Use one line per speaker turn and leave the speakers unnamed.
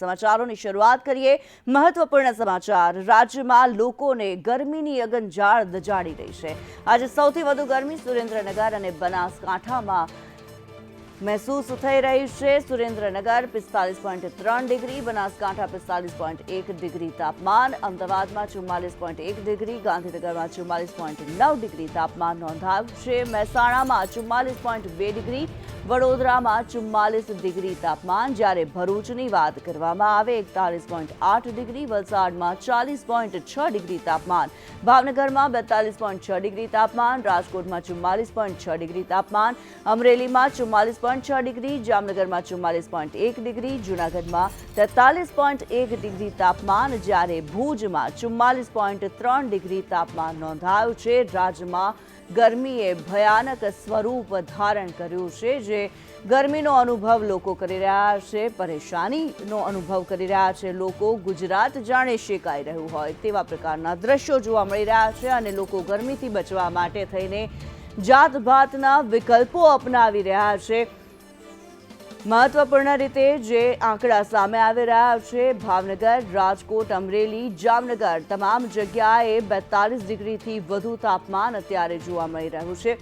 સમાચારોની શરૂઆત કરીએ. મહત્વપૂર્ણ સમાચાર. રાજ્યમાં લોકોને ગરમીની અગનજાળ દજાડી રહી છે. આજે સૌથી વધુ ગરમી સુરેન્દ્રનગર અને બનાસકાંઠામાં મહેસૂસ થઈ રહ્યું છે. સુરેન્દ્રનગર પિસ્તાલીસ પોઈન્ટ ત્રણ ડિગ્રી, બનાસકાંઠા પિસ્તાલીસ પોઈન્ટ એક ડિગ્રી તાપમાન, અમદાવાદમાં ચુમ્માલીસ પોઈન્ટ એક ડિગ્રી, ગાંધીનગરમાં ચુમ્માલીસ પોઈન્ટ નવ ડિગ્રી તાપમાન નોંધાયું છે. મહેસાણામાં ચુમ્માલીસ પોઈન્ટ બે ડિગ્રી, વડોદરામાં ચુમ્માલીસ ડિગ્રી તાપમાન. જ્યારે ભરૂચની વાત કરવામાં આવે, એકતાલીસ પોઈન્ટ આઠ ડિગ્રી, વલસાડમાં ચાલીસ પોઈન્ટ છ ડિગ્રી તાપમાન. ભાવનગરમાં બેતાલીસ પોઈન્ટ છ ડિગ્રી તાપમાન. રાજકોટમાં ચુમ્માલીસ પોઈન્ટ છ ડિગ્રી તાપમાન. અમરેલીમાં ચુમ્માલીસ પોઈન્ટ છ ડિગ્રી, જામનગરમાં ચુમ્માલીસ પોઈન્ટ એક ડિગ્રી, જૂનાગઢમાં તેતાલીસ પોઈન્ટ એક ડિગ્રી તાપમાન, જ્યારે ભુજમાં ચુમ્માલીસ પોઈન્ટ ત્રણ ડિગ્રી તાપમાન નોંધાયું છે. રાજ્યમાં ગરમીએ ભયાનક સ્વરૂપ ધારણ કર્યું છે, જે ગરમીનો અનુભવ લોકો કરી રહ્યા છે, પરેશાનીનો અનુભવ કરી રહ્યા છે. લોકો ગુજરાત જાણે શેકાઈ રહ્યું હોય તેવા પ્રકારના દ્રશ્યો જોવા મળી રહ્યા છે અને લોકો ગરમીથી બચવા માટે થઈને જાત ભાતના વિકલ્પો અપનાવી રહ્યા છે. મહત્વપૂર્ણ રીતે જે આંકડા સામે આવી રહ્યા છે, ભાવનગર, રાજકોટ, અમરેલી, જામનગર, તમામ જગ્યાએ બેતાલીસ ડિગ્રીથી વધુ તાપમાન અત્યારે જોવા મળી રહ્યું છે.